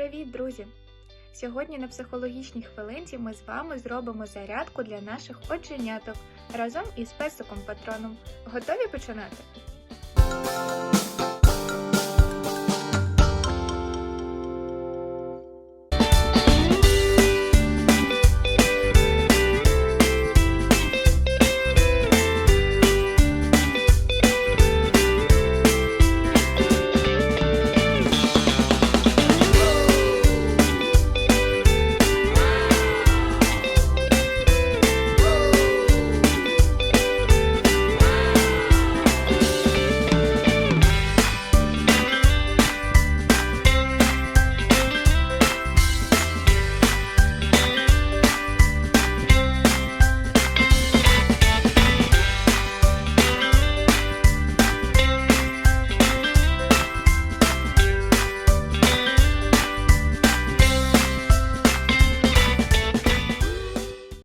Привіт, друзі! Сьогодні на психологічній хвилинці ми з вами зробимо зарядку для наших оченяток разом із песиком патроном. Готові починати?